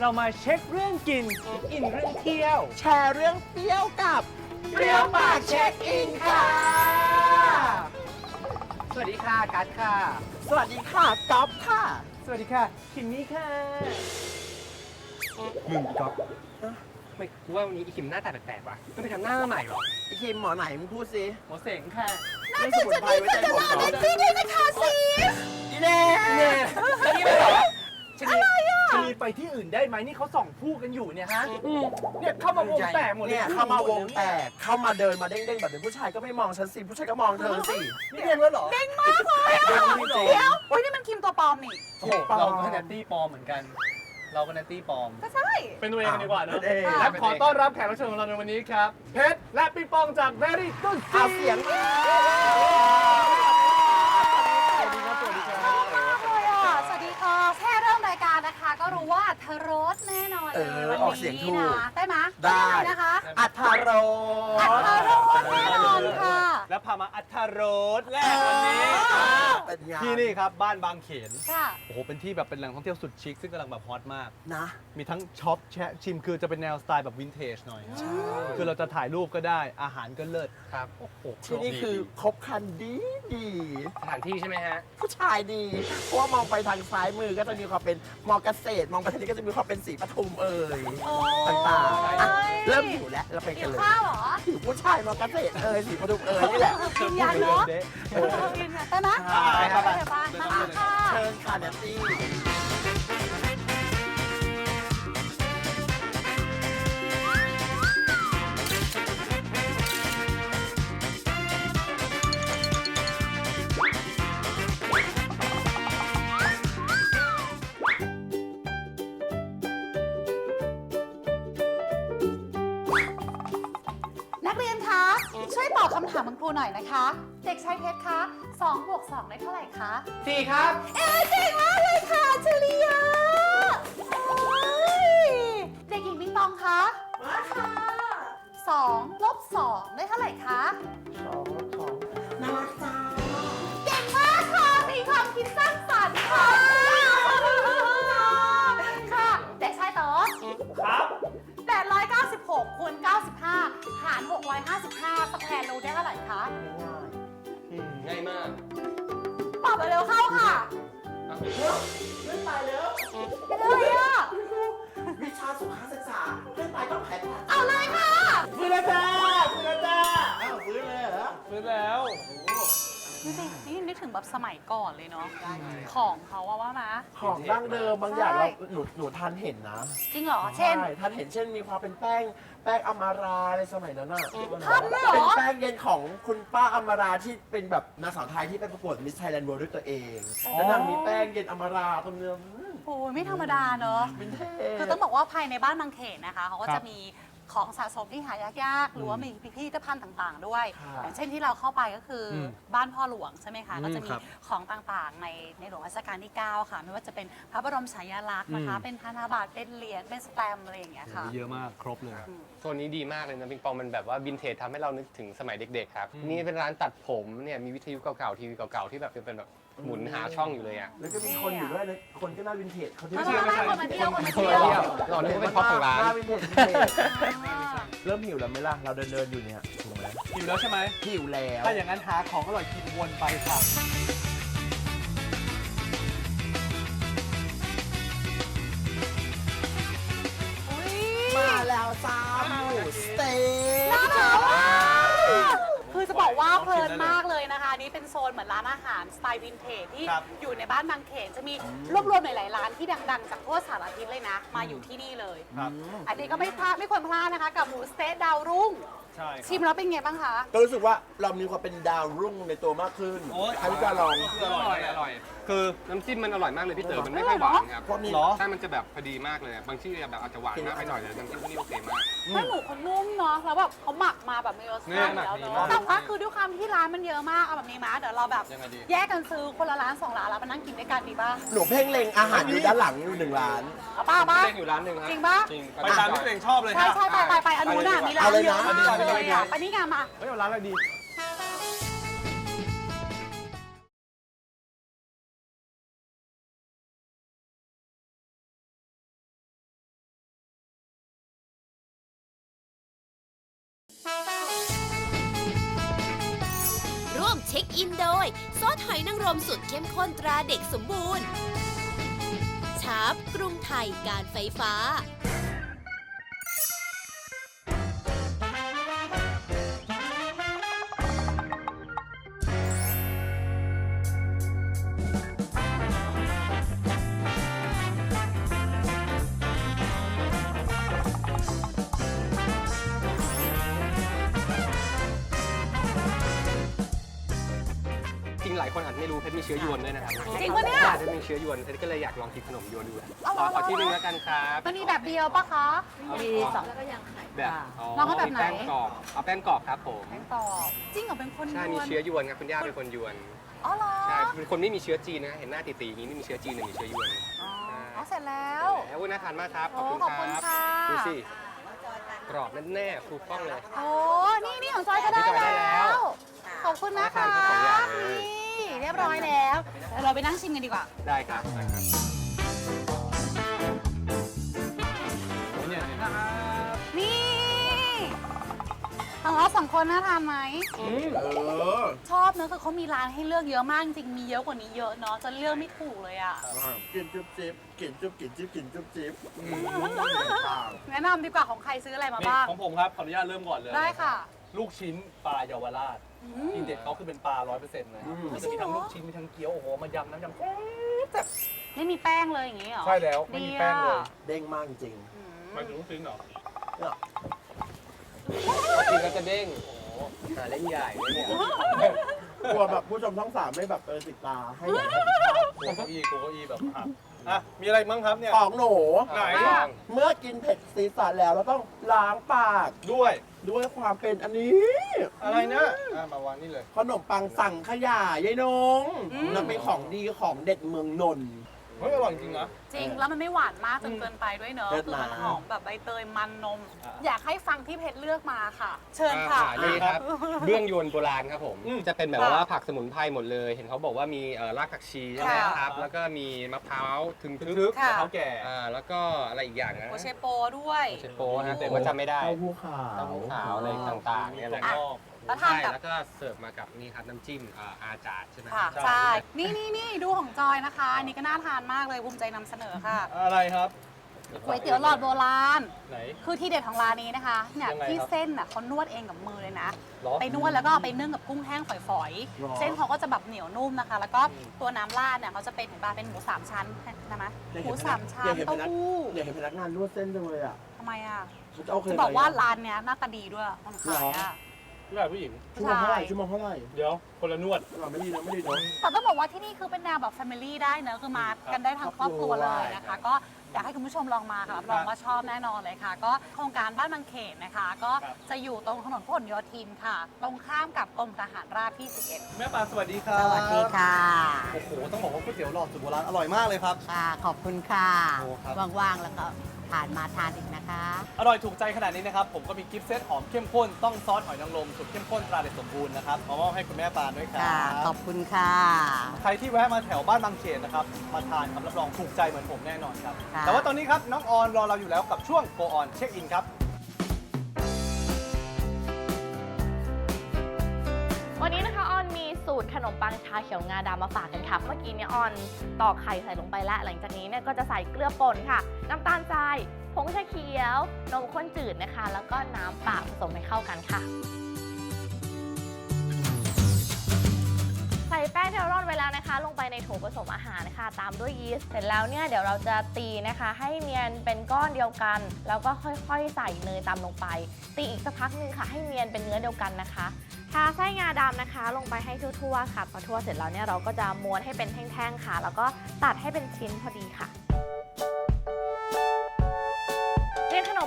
เรามาเช็คเรื่องกินอินเรื่องเที่ยว แชร์เรื่องเปรี้ยวกับเปรี้ยวปากเช็คอินค่ะ สวัสดีค่ะกัดค่ะ สวัสดีค่ะก๊อฟค่ะ สวัสดีค่ะคิมมี่ค่ะมึงก๊อฟไม่กูว่าวันนี้อีคิมหน้าตาแปลกๆว่ะมันไปทำหน้ามาใหม่เหรอไอคิมหมอไหนมึงพูดสิหมอเสงค่ะไม่สมุนไพรไว้ใจผมเหรอจริงเลยนะคะซีอีเน่เนี่ยแล้วนี่อะไรวะชนี ชนีไปที่อื่นได้ไหมนี่เขาส่องผู้กันอยู่เนี่ยฮะเนี่ยเข้ามาวงแตกหมดเลยเนี่ยเข้ามาวงแตกเข้ามาเดินมาเด้งๆแบบเป็นผู้ชายก็ไม่มองฉันสิผู้ชายก็มองเธอสินี่เรียนแล้วเหรอเด้งจริงเดี๋ยวอุ้ยนี่มันคิมตัวปลอมนี่โอ้โหเราก็แนตตี้ปลอมเหมือนกัน เราก็แนตตี้ปลอมก็ใช่ เป็นตัวเองกันดีกว่าเนอะเป็นเองและขอต้อนรับแขกรับเชิญของเราในวันนี้ครับ เพชรและปิงปองจาก Very Good เอาเสียงมา สวัสดีครับ สวัสดีครับ เลยอะ สวัสดีค่ะ แค่เริ่มราย การนะคะก็รู้ว่าเธอรสแน่นอนเอเลยอวันออกเสียงนี้ถูกนะได้ไหมได้ยังงนะคะอัทารส อัธรสแน่นอนค่ะ แล้วพามาอัธรสแรกวันนี้เป็นไงที่นี่ครับบ้านบางเขน ค่ะ โอ้โห เป็นที่แบบเป็นแหล่งท่องเที่ยวสุดชิคซึ่งกำลังแบบฮอตมาก นะ มีทั้งช็อปแชะชิมคือจะเป็นแนวสไตล์แบบวินเทจหน่อยครับคือเราจะถ่ายรูปก็ได้ อาหารก็เลิศ ครับ โอ้โหที่นี่คือครบครันดีดีสถานที่ใช่ไหมฮะ ผู้ชายดีเพราะว่ามองไปทางซ้ายมือก็จะมีความเป็นมอเกษตรมองไปทางนี้ก็จะมีความเป็นสีปทุมเอ่ยโอ้ต่างๆอะยเริ่มหิวแล้วเราไปหิกันวเลยข้าวเหรอหิวผู้ชายมอเกษตรเอ่ยสีปทุมเอ่ยนี่แหละ กินยาเนาะเด๊ะเออกินยาได้ไหมได้ครับไปเถอะป่ะมาค่ะ เชิญค่ะแนตตี้ นักเรียนคะ ช่วยตอบคำถามคุณครูหน่อยนะคะ เด็กชายเพชรคะ2บวก2ได้เท่าไหร่คะ สี่ครับ เอ้ยเก่งมากเลยค่ะเฉลียโอ้ยเด็กหญิงปิงปองคะมาค่ะสองลบสองได้เท่าไหร่คะ สองสองน่ารักจ้า เก่งมากค่ะมีความคิดสร้างสรรค์ค่ะค่ะ 896คูณ95 หาร 655 สแควร์รูทได้เท่าไหร่คะง่ายมากตอบเร็วๆเข้าค่ะเล่นตายแล้วเลยอะวิชาสุขศึกษาเล่นตายต้องแผนผัดเอาเลยค่ะ ฟื้นแล้วจ้าฟื้นแล้วจ้าอ้าวฟื้นเลยเหรอฟื้นแล้วนี่สินี่นึก ถึงแบบสมัยก่อนเลยเนาะของเขาว่าว่ามาของดั้งเดิมบางอย่างใช่เราหนูหนูทันเห็นนะจริงเหรอเช่นใทันเห็นเช่นมีความเป็นแป้งแป้งอมราในสมัยนั้นน่ะทันด้วยเหรอ เป็นแป้งเย็นของคุณป้าอมราที่เป็นแบบนางสาวไทยที่ไปประกวดมิสไทยแลนด์เวิลด์ด้วยตัวเองแล้วนางมีแป้งเย็นอมราตรงเนื้อโอ้ยไม่ธรรมดาเนอะวินเทจคือต้องบอกว่าภายในบ้านบางเขนนะคะเขาก็ครัจะบมี ของสะสมที่หายากๆ หรือว่ามีพิพิธภัณฑ์ต่างๆ ด้วยค่ะอย่างเช่นที่เราเข้าไปก็คืออมบ้านพ่อหลวงใช่ไหมคะ อืมก็จะมีครับของต่างๆ ในในหลวงรัชกาลที่ 9 ค่ะ ไม่ว่าจะเป็นพระบรมฉายาลักษณ์นะคะ อืม เป็นพันธบัตร เป็นเหรียญ เป็นสแตมป์อะไรอย่างเงี้ยค่ะ เยอะมากครบเลย โซนนี้ดีมากเลยนะปิงปองมันแบบว่าวินเทจทำให้เรานึกถึงสมัยเด็กๆครับ อืม นี่เป็นร้านตัดผมเนี่ยมีวิทยุเก่าๆทีวีเก่าๆที่แบบเป็นแบบ หมุนหาช่องอยู่เลยอะแล้วก็มีคนอยู่ด้วยนะคนก็น่าวินเทจเขาที่ไม่เที่ยวไม่ไม่ไม่ใช่ คนมาเที่ยวคนมาคนเที่มายวเที่ยวเรานี่ก็เป็นพ่อของร้านหน้าวินเทจวินเทจอ่าเริ่มหิวแล้วไหมล่ะ เราเดินเดินๆอยู่เนี่ยถูกไหมหิวแล้วใช่ไหม หิวแล้ว ถ้าอย่างนั้นหาของอร่อยกินวนไปค่ะคซาหมูสเต็กน่ารักมาก คือจะบอกว่าเพลินมากเลยนะคะอันนี่เป็นโซนเหมือนร้านอาหารสไตล์วินเทจที่ครับอยู่ในบ้านบางเขนจะมีรวบรวมหลายๆร้านที่ดังๆ จากทั่วสารทิศเลยนะ มาอยู่ที่นี่เลย ครับ อันนี้ก็ไม่พลาดไม่ควรพลาดนะคะ กับหมูสเต๊ะดาวรุ่ง ใช่ชิมแล้วเป็นไงบ้างคะ ก็รู้สึกว่าเรามีความเป็นดาวรุ่งในตัวมากขึ้นโอ้ยใครที่จะลอง อร่อยอร่อย คือน้ำจิ้มมันอร่อยมากเลยพี่เต๋อมันไม่ค่อยหวานครับเพราะมีเหรอใช่มันจะแบบพอดีมากเลยบางที่แบบอาจจะหวานมากไปหน่อยแต่น้ำจิ้มที่นี่โอเคมาก ไม่หมูเขานุ่มเนาะแล้วแบบเขาหมักมาแบบมีรสชาติเนี่ยแล้วหมักดีเนาะมากแต่ว่าคือด้วยความที่ร้านมันเยอะมาก เอาแบบนี้มาเดี๋ยวเราแบบ ยังไงดี แยกกันซื้อคนละร้านสองร้านแล้วมานั่งกินด้วยกันดีป่ะหนูเพ่งเล็งอาหารอยู่ด้านหลังอยู่หนึ่งร้าน เอาป้าป้า เล่นอยู่ร้านหนึ่งครับจริงปะ จริงไปตามที่ตัวเองชอบเลยใช่ฮะ ใช่ไปไปไปอันนู้นน่ะมีร้านเอาเลยเยนะอะมากเอาเลยเลยอะไปนี่ไงมา เฮ้ยเอาร้านอะไรดี มสุดเข้มข้นตราเด็กสมบูรณ์ชาร์ปกรุงไทยการไฟฟ้า เพชรมีเชื้อยวนด้วยนะครับจริงปะเนี่ยใช่เพชรมีเชื้อยวนเพชรก็เลยอยากลองกินขนมยวนดูเอาเหรขออขอที่หนึงแล้วกันครับมันมีแบบเดียวปะคะ มีสองแบบอ๋อลองเอาแบบไหน มีแป้งกรอบเอาแป้งกรอบครับผมแป้งกรอบจริงเหรอเป็นคนใช่ยมีวนเชื้อยวนครับคุณย่าเป็นคนยวนอ๋อเหรอใช่เป็นคนไม่มีเชื้อจีนนะเห็นหน้าตีๆอย่างนี้ไม่มีเชื้อจีนแต่มีเชื้อยวนอ๋ออ๋อเสร็จแล้ว แล้วน่าทานมากครับขโอ้อบคุณขอบคคุณรับค่ะดูสิกรอบแน่ๆฟูฟ่องเลย โอ้นี่นี่ของจอยก็ได้ของจอยได้แล้แล้ววขอบคุณนะคะน่าทานทั้งสองอย่างเลย นี่ เรียบร้อยแล้วเดี๋ยวเราไปนั่งชิมกันดีกว่า ได้ครับได้ครับเนี่ยนะครับนี่ของเราสองคนน่าทานไหมเออชอบเนอะคือเขามีร้านให้เลือกเยอะมากจริงๆมีเยอะกว่านี้เยอะเนาะจนเลือกไม่ถูกเลยอะ กินจุ๊บจิ๊บกินจุ๊บกินจิ๊บกินจุ๊บจิ๊บอืมแนะนำดีกว่าของใครซื้ออะไรมานี่บ้าง ของผมครับ ขออนุญาตเริ่มก่อนเลยได้ค่ะ ลูกชิ้นปลาเยาวราชอืทีมเด็ดเขาคือเป็นปลาร้อยเปอร์เซ็นต์เลยอืม มันจะมีทั้งลูกชิ้นมีทั้งเกี๊ยวโอ้โหมายำน้ำยำแซ่บไม่มีแป้งเลยอย่างงี้เหรอใช่แล้วไม่มีแป้งเลยดีอะเด้งมากจริงอืมหมายถึงลูกชิ้นเหรอพอกินก็จะเด้งโอ้โหหาเล่นใหญ่เลยเนี่ยๆกลัวแบบผู้ชมทั้งสามไม่แบบเออติดตาให้อยากให้ติดตามโกเก้าอี้โกเก้าอี้แบบหัก อะมีอะไรมั้งครับเนี่ย ของหนู ไหนอะเมื่อกินเผ็ดซีดสันแล้วเราต้องล้างปากด้วย ด้วยความเป็นอันนี้ อะไรนะอะมาวางนี่เลย ขนมปังสั่งขยายายนงอืมนั่นเป็นของดีของเด็ดเมืองนนท์ เฮ้ยอร่อยจริงๆนะ จริง แล้วมันไม่หวานมากจนเกินไปด้วยเนอะเลิศคือมันนะหอมแบบใบเตยมันนม อะ อยากให้ฟังที่เพชรเลือกมาค่ะ เชิญค่ะ อ่านี่ครับ เบื้องยวนโบราณครับผม อืมจะเป็นแบบว่าผักสมุนไพรหมดเลย เห็นเขาบอกว่ามีเอ่อรากผักชีใช่ไหมค่ะครับ แล้วก็มีมะพร้าวถึงทึทึกกค่ะ เขาแก่ อ่าแล้วก็อะไรอีกอย่างนะโอเชโปด้วย โอเชโปนะแต่ว่าจำไม่ได้เต้าหู้ขาว เต้าหู้ขาวอะไรต่างๆเนี่ยแหละถั่วงอกแล้วทานใช่กับ แล้วก็เสิร์ฟมากับนี่ครับน้ำจิ้มอ่าอาจาดใช่ไหมค่ะ ใช่ใช่นี่นี่นี่ดูของจอยนะคะ อันนี้ก็น่าทานมากเลยภูมิใจนำเสนอค่ะอะไรครับก๋วยเตี๋ยวหลอดโบราณ ไหน คือที่เด็ดของร้านนี้นะคะเนี่ยยังไงที่ครับเส้นน่ะเขานวดเองกับมือเลยนะเหรอไปนวดแล้วก็เอาไปนึ่งกับกุ้งแห้งฝอยหรอ ๆ เส้นเขาก็จะแบบเหนียวนุ่มนะคะ แล้วก็ตัวน้ำราดเนี่ยเขาจะเป็นเห็นปะเป็นหมูสามชั้นนะมะอยากหเห็มูนสามชั้อนยากเห็นเต้าพนักหู้อยากเห็นพนักงานนวดเส้นจังเลยอะทำไมอะ เขาจะเอาเคยจะบอกว่าไปะร้านเนี้ยหน้าตาดีด้วยคนขายอะ ผู้ชายผู้หญิง ชั่วโมงเท่าไหร่ชั่วโมงเท่าไหร่เดี๋ยว คนละนวดเราไม่ดีนะไม่ดีเนาะ แต่ต้องบอกว่าที่นี่คือเป็นแนวแบบแฟมิลี่ได้เนอะคือมากันได้ทั้งครอบครัวเลยนะคะ ก็อยากให้คุณผู้ชมลองมาค่ะรับรองว่าชอบแน่นอนเลยค่ะ ก็โครงการบ้านบางเขนนะคะ ก็ครับจะอยู่ตรงถนนพหลโยธินค่ะ ตรงข้ามกับกรมทหารราบที่11แม่ปลาสวัสดีครับสวัสดีค่ะโอ้โหต้องบอกว่าก๋วยเตี๋ยวหลอดสูตรโบราณอร่อยมากเลยครับค่ะขอบคุณค่ะโอ้ครับว่างๆแล้วก็ ผ่านมาทานอีกนะคะ อร่อยถูกใจขนาดนี้นะครับ ผมก็มีกิฟต์เซตหอมเข้มข้นต้องซอสหอยนางรมสูตรเข้มข้นตราเด็ดสมบูรณ์นะครับมามอบให้คุณแม่ปานด้วยครัค่ะ บ ขอบคุณค่ะ ใครที่แวะมาแถวบ้านบางเขนนะครับมาทานครับรับรองถูกใจเหมือนผมแน่นอนครับ ค่ะ แต่ว่าตอนนี้ครับน้องออนรอเราอยู่แล้วกับช่วง Go On Check In ครับ สูตรขนมปังชาเขียวงาดำมาฝากกันค่ะ เมื่อกี้เนี่ยออนตอกไข่ใส่ลงไปแล้ว หลังจากนี้เนี่ยก็จะใส่เกลือป่นค่ะ น้ำตาลทรายผผงชาเขียว นมข้นจืดนะคะ แล้วก็น้ำเปล่าผสมให้เข้ากันค่ะ ใส่แป้งที่เราร่อนไว้แล้วนะคะ ลงไปในโถผสมอาหารนะคะ ตามด้วยยีสต์เสร็จแล้วเนี่ยเดี๋ยวเราจะตีนะคะ ให้เนียนเป็นก้อนเดียวกัน แล้วก็ค่อยๆ ใส่เนยตามลงไป ตีอีกสักพักหนึ่งค่ะ ให้เนียนเป็นเนื้อเดียวกันนะคะทาไส้งาดำนะคะ ลงไปให้ทั่วๆค่ะพอทั่วเสร็จแล้วเนี่ยเราก็จะม้วนให้เป็นแท่งๆค่ะ แล้วก็ตัดให้เป็นชิ้นพอดีค่ะ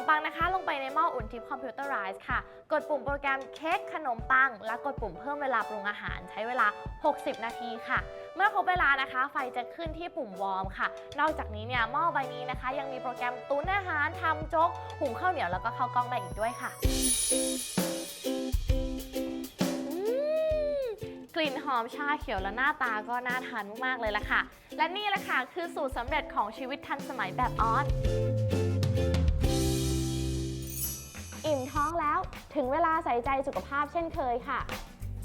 ปังนะคะ ลงไปในหม้ออุ่นทิพย์คอมพิวเตอร์ไรส์ค่ะ กดปุ่มโปรแกรมเค้กขนมปัง และกดปุ่มเพิ่มเวลาปรุงอาหาร ใช้เวลา 60 นาทีค่ะ เมื่อครบเวลานะคะ ไฟจะขึ้นที่ปุ่มวอร์มค่ะ นอกจากนี้เนี่ยหม้อใบนี้นะคะ ยังมีโปรแกรมตุ้นอาหารทำโจ๊กหุงข้าวเหนียวแล้วก็ข้าวกล้องได้อีกด้วยค่ะกลิ่นหอมชาเขียวและหน้าตาก็น่าทานมากๆเลยล่ะค่ะ และนี่แหละค่ะคือสูตรสำเร็จของชีวิตทันสมัยแบบออน ถึงเวลาใส่ใจสุขภาพเช่นเคยค่ะ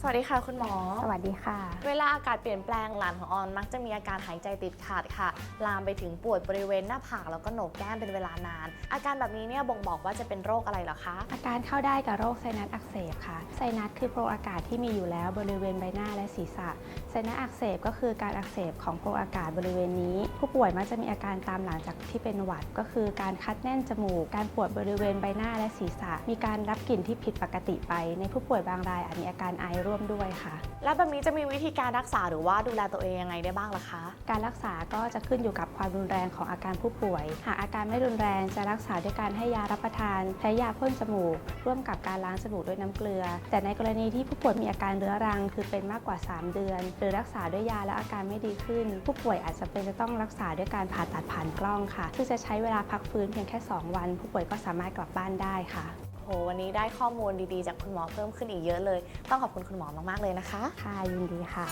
วัสดีค่ะคุณหมอ สวัสดีค่ะ เวลาอากาศเปลี่ยนแปลงหลานของออนมักจะมีอาการหายใจติดขัดค่ะ ลามไปถึงปวดบริเวณหน้าผากแล้วก็โหนกแก้มเป็นเวลานาน อาการแบบนี้เนี่ยบ่งบอกว่าจะเป็นโรคอะไรเหรอคะ อาการเข้าได้กับโรคไซนัสอักเสบค่ะ ไซนัสคือโพรงอากาศที่มีอยู่แล้วบริเวณใบหน้าและศีรษะ ไซนัสอักเสบก็คือการอักเสบของโพรงอากาศบริเวณนี้ ผู้ป่วยมักจะมีอาการตามหลังจากที่เป็นหวัด ก็คือการคัดแน่นจมูก การปวดบริเวณใบหน้าและศีรษะ มีการรับกลิ่นที่ผิดปกติไป ในผู้ป่วยบางรายอาจมีอาการไอร่วมด้วยค่ะ แล้วแบบนี้จะมีวิธีการรักษาหรือว่าดูแลตัวเองยังไงได้บ้างล่ะคะ การรักษาก็จะขึ้นอยู่กับความรุนแรงของอาการผู้ป่วย หากอาการไม่รุนแรงจะรักษาด้วยการให้ยารับประทาน ใช้ยาพ่นจมูก ร่วมกับการล้างจมูกด้วยน้ำเกลือ แต่ในกรณีที่ผู้ป่วยมีอาการเรื้อรัง คือเป็นมากกว่า 3 เดือน หรือรักษาด้วยยาแล้วอาการไม่ดีขึ้น ผู้ป่วยอาจจะเป็นจะต้องรักษาด้วยการผ่าตัดผ่านกล้องค่ะ ซึ่งจะใช้เวลาพักฟื้นเพียงแค่ 2 วัน ผู้ป่วยก็สามารถกลับบ้านได้ค่ะ โหวันนี้ได้ข้อมูลดีๆ จากคุณหมอเพิ่มขึ้นอีกเยอะเลย ต้องขอบคุณคุณหมอมากๆเลยนะคะ ค่ะยินดีค่ะ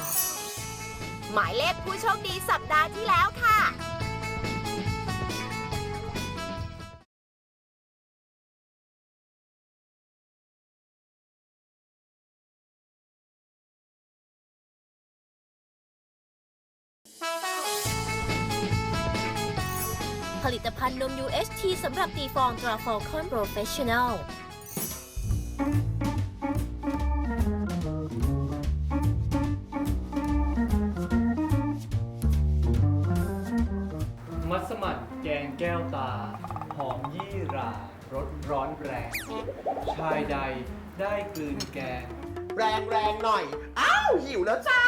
หมายเลขผู้โชคดีสัปดาห์ที่แล้วค่ะ ผลิตภัณฑ์นม UHT สำหรับตีฟองตราฟอลคอนโปรเฟชชั่นแนลมัสมั่นแกงแก้วตา หอมยี่หร่ารสร้อนแรง ชายใดได้กลืนแกง แรงแรงหน่อย อ้าว หิวแล้วจ้า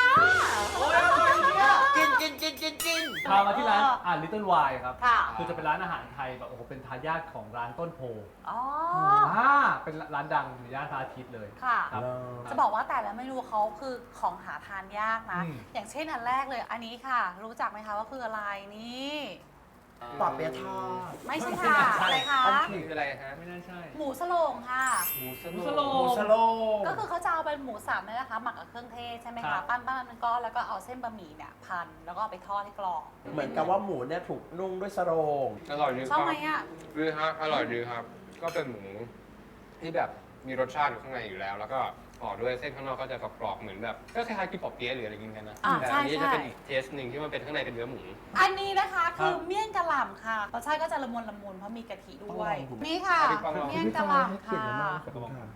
โอ้ยอร่อยเนี่ยกินกินกินกินกินพามาที่ร้านอ่านลิตเติ้ลวายครับค่ะ คือจะเป็นร้านอาหารไทยแบบโอ้โหเป็นทายาทของร้านต้นโพอ๋ออ่าเป็นร้านดังอยู่ย่านพระอาทิตย์เลย ค่ะ ครับ จะบอกว่าแต่ละเมนูเขาคือของหาทานยากนะ อืม อย่างเช่นอันแรกเลย อันนี้ค่ะ รู้จักไหมคะว่าคืออะไรนี่ ปอบเปียะทอด ไม่ใช่ค่ะ อะไรคะ นี่คืออะไรฮะไม่น่าใช่หมูสโลงค่ะ หมูสหมูโลสโลหมูสโลง ก็คือเขาจะเอาเป็นหมูสับเนี่ยนะคะ หมักกับเครื่องเทศใช่ไหมครัคะ บ ปั้นปั้นเป็นก้อนแล้วก็เอาเส้นบะหมี่เนี่ยพัน แล้วก็เอาไปทอดให้กรอบ เหมือนกับว่าหมูเนี่ยถูกนุ่งด้วยสโรง อร่อยดีคชอบรับไหมอะ ดีครับอร่อยดีครับ ก็เป็นหมูที่แบบมีรสชาติอยู่ข้างในอยู่แล้ว แล้วก็ ห่อด้วยเส้นข้างนอกก็จะกรอบๆเหมือนแบบก็คล้ายๆกินปอบเปี๊ยะหรืออะไรกินกันนะอ่าแต่ใช่อันนี้จะใช่เป็นอีกเทสหนึ่งที่มันเป็นข้างในเป็นเนื้อหมู อันนี้นะคะคือครับเมี่ยงกะหล่ำค่ะรสชาติก็จะละมุนละมุนเพราะมีกะทิด้วยต้องลองดูนี่ค่ะ ต้องลอง เมี่ยงกะหล่ำค่ะขอบคุณค่ะ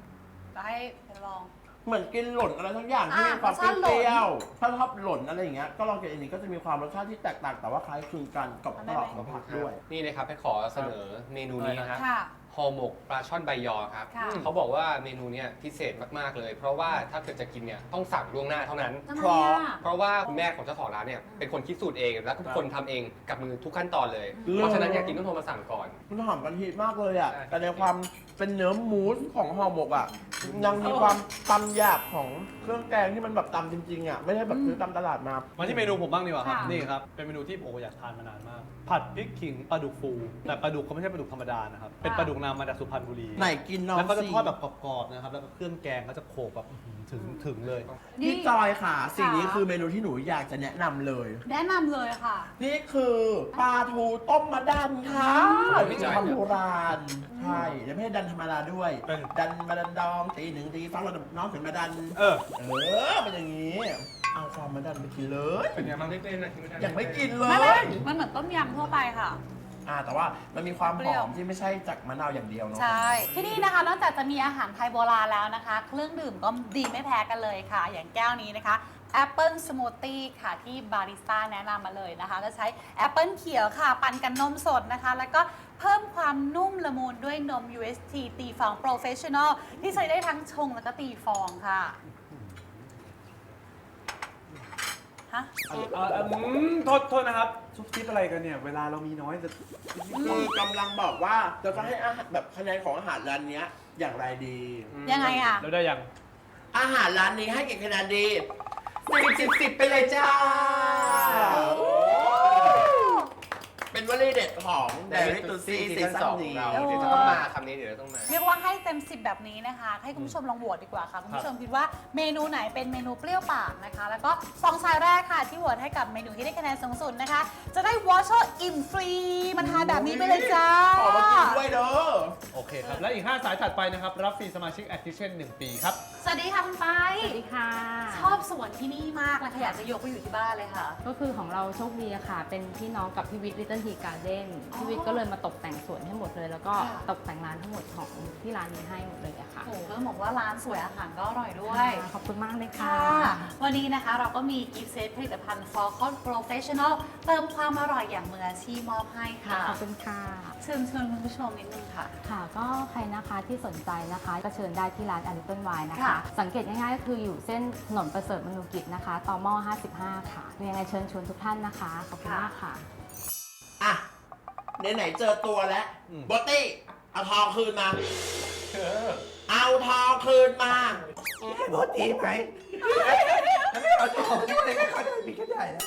จะให้ไปลอง เหมือนกินหล่นอะไรทั้งอย่างที่อะมีความรสชาติเปรี้ยวๆถ้าชอบหล่นอะไรอย่างเงี้ยก็ลองกินอันนี้ก็จะมีความรสชาติที่แตกต่างแต่ว่าคล้ายคลึงกันกับกรอบของผักด้วย นี่นะครับให้ขอเสนอเมนูนี้นะฮะค่ะ ห่อหมกปลาช่อนใบยอครับ ค่ะ เขาบอกว่าเมนูเนี้ยพิเศษมากๆเลย เพราะว่าถ้าเกิดจะกินเนี่ยต้องสั่งล่วงหน้าเท่านั้น ทำไมเพราะอะ เพราะว่าคุณแม่ของเจ้าของร้านเนี่ยเป็นคนคิดสูตรเอง และทุกคนทำเองกับมือทุกขั้นตอนเลยเลิศเพราะฉะนั้นอยากกินต้องโทรมาสั่งก่อน มันหอมกะทิมากเลยอะใช่แต่ในความเป็นเนื้อหมูสของห่อหมกอะ ยังมีความตำหยาบของเครื่องแกงที่มันแบบตำจริงๆอะ ไม่ได้แบบซื้อตำตลาดมา มาที่เมนูผมบ้างดีกว่าครับ ค่ะ นี่ครับ เป็นเมนูที่โอ้อยากทานมานานมาก ผัดพริกขิงปลาดุกฟู แต่ปลาดุกเขาไม่ใช่ปลาดุกธรรมดานะครับ เป็นปลาดุกนำมาจากสุพรรณบุรี ไหนกินน้องแล้วก็จะสิ ทอดแบบกรอบๆนะครับ แล้วก็เครื่องแกงก็จะโขลกแบบอื้อหือ ถึงถึงเลยพี่จอยค่ะ สิ่งนี้ค่ะคือเมนูที่หนูอยากจะแนะนำเลย แนะนำเลยค่ะ นี่คือปลาทูต้มมะดันค่ะอืมนี่คือความโบราณใช่แล้วไม่ใช่ดันธรรมดาด้วย เป็น ดันมาดันดองตีหนึ่งตีฟังเราน้องถึงมาดัน เออ เออเป็นอย่างนี้ เอาความมาดันไปกินเลย เป็นไงบ้างไม่เป็นนะยังไม่กินเลไม่ไม่ยมันเหมือนต้มยำทั่วไปค่ะ อ่าแต่ว่ามันมีความเปหรี้อยวมที่ไม่ใช่จากมะนาวอย่างเดียวเนาะ ใช่ ที่นี่นะคะนอกจากจะมีอาหารไทยโบราณแล้วนะคะ เครื่องดื่มก็ดีไม่แพ้กันเลยค่ะ อย่างแก้วนี้นะคะแอปเปิลสมูทตี้ค่ะที่บาริสต้าแนะนำมาเลยนะคะก็ใช้แอปเปิลเขียวค่ะ ปั่นกับนมสดนะคะ แล้วก็เพิ่มความนุ่มละมุนด้วยนม UST ตีฟอง Professional ที่ใช้ได้ทั้งชงแล้วก็ตีฟองค่ะ ฮะ เอ่อเอ่ออืมโทษโทษนะครับซุบซิบอะไรกันเนี่ย เวลาเรามีน้อยจะคือกำลังบอกว่าเราจะให้อาหารแบบคะแนนของอาหารร้านเนี้ยอย่างไรดี ยังไงอะแล้วได้ยัง อาหารร้านนี้ให้กี่คะแนนดีสิบสิบสิบไปเลยจ้า เป็นวลีเด็ดของเด Dairy ลิ to ตู See ซี่ซีซีซั่นซั่นสองนี้เราเดี๋ยวจะต้องมาคำนี้เดี๋ยวจะต้องมา เรียกว่าให้เต็ม 10 แบบนี้นะคะ ให้คุณผู้ชมลองโหวตดีกว่าค่ะ คุณผู้ชมคิดว่าเมนูไหนเป็นเมนูเปรี้ยวปากนะคะ แล้วก็สองสายแรกค่ะ ที่โหวตให้กับเมนูที่ได้คะแนนสูงสุดนะคะ จะได้วอชเชอร์อิ่มฟรีมาทานแบบนี้ไปเลยจ้า ขอมากินด้วยเด้อโอเคครับ และอีก 5 สายถัดไปนะครับ รับฟรีสมาชิก Activision 1 ปีครับ สวัสดีค่ะคุณไปสวัสดีค่ะช อบสวนที่นี่มากเลยค่ะอยากจะยกไปอยู่ที่บ้านเลยค่ะ ก็คือของเราโชคดีอะค่ะ เป็นพี่น้องกับพี่วิทย์ลิตเติ้ลทีการ์เด้นพี่วิทย์ก็เลยมาตกแต่งสวนให้หมดเลย แล้วก็ค่ะ ตกแต่งร้านทั้งหมดของที่ร้านนี้ให้หมดเลยอะค่ะโอ้โหต้องบอกว่าร้านสวยอาหารก็อร่อยด้วย ขอบคุณมากเลยค่ะ ค่ะ วันนี้นะคะเราก็มีกิฟต์เซตผลิตภัณฑ์ Falcon Professional เติมความอร่อยอย่างมืออาชีพมอบให้ค่ะขอบคุณค่ะ เชิญชวนคุณผู้ชมนิดนึงค่ะ ค่ะก็ใครนะคะที่สนใจนะคะ ก็เชิญได้ที่ร้านอลิเปิลไวน์นะคะ ค่ะสังเกตง่ายๆก็คืออยู่เส้นถนนประเสริฐมนุกิจนะคะต่อหม้อ55 ค่ะยังไงเชิญชวนทุกท่านนะคะ ขอบคุณมากค่ะ อะไหนๆเจอตัวแล้วอืม บอตตี้ เอาทองคืนมา เอาทองคืนมาบอตตี้ไหมเอาทองคืนมาเขาจะมีแค่ไหนแล้ว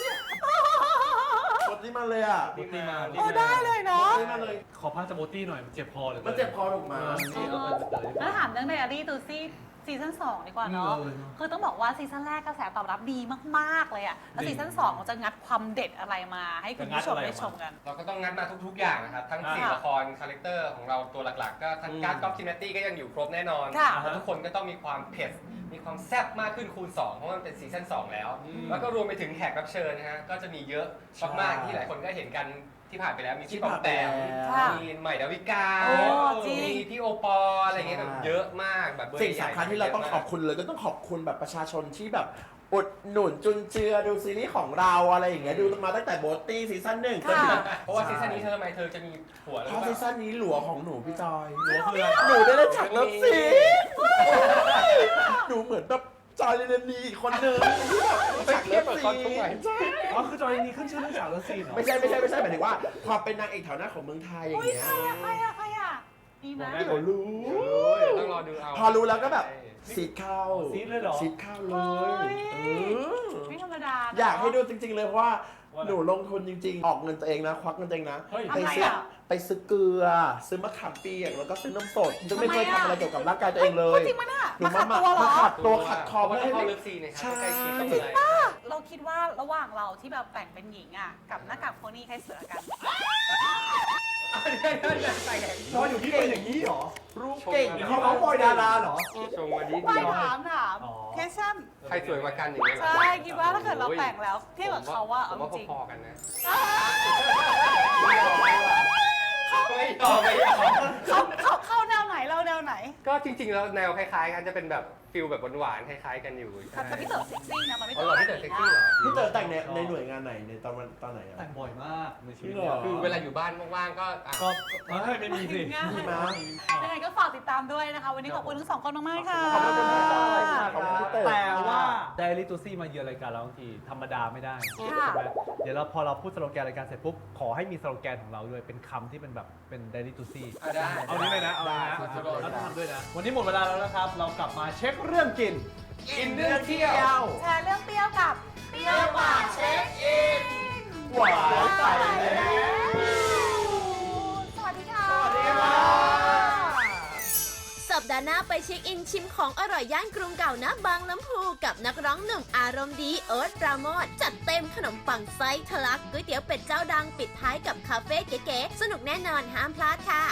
บอตตี้มาเลยอะบูตี้มาโอ้ได้เลยเนาะบอตตี้มาเลย ขอพักจากบูตี้หน่อยมันเจ็บคอเลยมันเจ็บคอถูกมานี่เอาไปเตยแล้วถามเรื่องไดอารี่ตูซี่ ซีซั่น2ดีกว่าเนาะเออคือต้องบอกว่าซีซั่นแรกกระแสตอบรับดีมากๆเลยอะแล้วดีซีซั่น2จะงัดความเด็ดอะไรมา ให้คุณผู้ชมจะงัดอะไรได้ชมกัน เราก็ต้องงัดมาทุก ๆ อย่างนะครับ ทั้งอ่า สี่ละครคาแรคเตอร์ของเราตัวหลักๆ ก็ทั้งอืม การก๊อฟซินเนตี้ก็ยังอยู่ครบแน่นอนค่ะ แล้วทุกคนก็ต้องมีความเผ็ด มีความแซ่บมากขึ้นคูณ 2 เพราะว่ามันเป็นซีซั่น2แล้ว แล้วก็รวมไปถึงแขกรับเชิญนะฮะ ก็จะมีเยอะมากๆที่หลายคนก็เห็นกัน ที่ผ่านไปแล้วมีพี่ปอมแปมค่ะ มีใหม่ดาวิกาโอ้จริง มีพี่โอปอล์อะไรเงี้ยแบบเยอะมากแบบเบอร์สิ่งใหญ่สำคัญที่เราต้องขอบคุณเลยก็ต้องขอบคุณแบบประชาชนที่แบบอุดหนุนจุนเจือดูซีรีส์ของเราอะไรอย่างเงี้ยดูมาตั้งแต่โบทตี้ซีซั่นหนึ่งจนถึงเพราะว่าซีซั่นนี้เธอทำไมเธอจะมีผัวหรือเพราะเปซีล่าซั่นนี้หลัวของหนูพี่จอยหนูคืออะไรหนูได้เล่นฉากเลิฟซีนหนูเหมือนแบบ จอยเรนนีอีกคนนึงที่แบบฉากเลิฟซีนใช่อ๋อคือจอยนี้ขึ้นชื่อเรื่องฉากเลิฟซีนเหรอไม่ใช่ไม่ใช่ไม่ใช่หมายถึงว่าความเป็นนางเอกแถวหน้าของเมืองไทยอย่างเงี้ยใครอะใครอะใครอะมีไหมบอกได้เดี๋ยวรู้เดี๋ยวต้องรอดูเอาพอรู้แล้วก็แบบซีดเข้าซีดเลยเหรอซีดเข้าเลยเฮ้ยเออไม่ธรรมดาเนะอยากให้ดูจริง ๆ เลยเพราะว่า ว่าอะไร หนูลงทุนจริง ๆ ออกเงินตัวเองนะ ควักเงินตัวเองนะ เฮ้ย ไปทำไมซื้ออะ ไปซื้อเกลือ ซื้อมะขามเปียกแล้วก็ซื้อน้ำสดซึ่งไม่เคยทำไมอะทำอะไรเกี่ยวกับร่างกายตัวเองเลยจริงมั้ยน่ะหนูมาขัดตัวเหรอมาขัดตัวขัดคอเพราะไม่ว่าให้เข้าไม่เลิฟซีนนะครับใช่ใกล้ชิดต้องเลยเราคิดว่าระหว่างเราที่แบบแต่งเป็นหญิงอะ กับหน้ากากโพนี่ใครสวยกว่ากันจอยอยู่ที่เป็นอย่างนี้เหรอรู้เก่งเขาเขาบอยดาราเหรอ ชมวันนี้ไม่ดีถามถามอ๋อ แคชชั่นใครสวยกว่ากันอย่างนี้ยเหรอใช่คิดว่าถ้าเกิดเราแต่งแล้วเทียบกับเขาว่าผเอามว่าจริงพอๆกันนะๆไม่ยอมไม่ยอม เขาเขาเข้าแนวไหน เราแนวไหนก็จริงๆแล้วแนวคล้ายๆกันจะเป็นแบบฟิลแบบหวานๆคล้ายๆกันอยู่แต่พี่เต๋อเซ็กซี่นะมันไม่อ๋อเหรอพี่เต๋อเซ็กซี่เหรอพี่เต๋อแต่งในในหน่วยงานไหนในตอนวันตอนไหนอะแต่งบ่อยมากในชีวิตจริงเหรอคือเวลาอยู่บ้านว่างๆก็อะก็เฮ้ยไม่มีสิง่ายมีมายังไงก็ฝากติดตามด้วยนะคะ วันนี้ขอบคุณทั้งสองคนมากๆค่ะ ขอบคุณพี่จอยค่ะขอบคุณพี่เต๋อ แต่ว่าไดอารี่ตูซี่มาเยือนรายการเราบางทีธรรมดาไม่ได้ค่ะใช่ไหมเดี๋ยวเราพอเราพูดสโลแกนรายการเสร็จปุ๊บขอให้มีสโลแกนของเราด้วยเป็นคำที่เป็นแบบเป็นไดอารี่ตูซี่อะได้เอานี้เลยนะเอาเลยนะได้แล้วต้องทำด้วยนะ วันนี้หมดเวลาแล้วนะครับ เรากลับมาเช็คเรื่องกิน กินเรื่องเที่ยวแชร์เรื่องเปรี้ยวกับเปรี้ยวปากเช็คอินหวานใส่แล้วสวัสดีค่ะ สวัสดีค่ะ สัปดาห์หน้าไปเช็คอินชิมของอร่อยย่านกรุงเก่านะบางลำพูกับนักร้องหนุ่มอารมณ์ดีเอิร์ธปราโมทจัดเต็มขนมปังไส้ทะลักก๋วยเตี๋ยวเป็ดเจ้าดังปิดท้ายกับคาเฟ่เก๋ๆสนุกแน่นอนห้ามพลาดค่ะ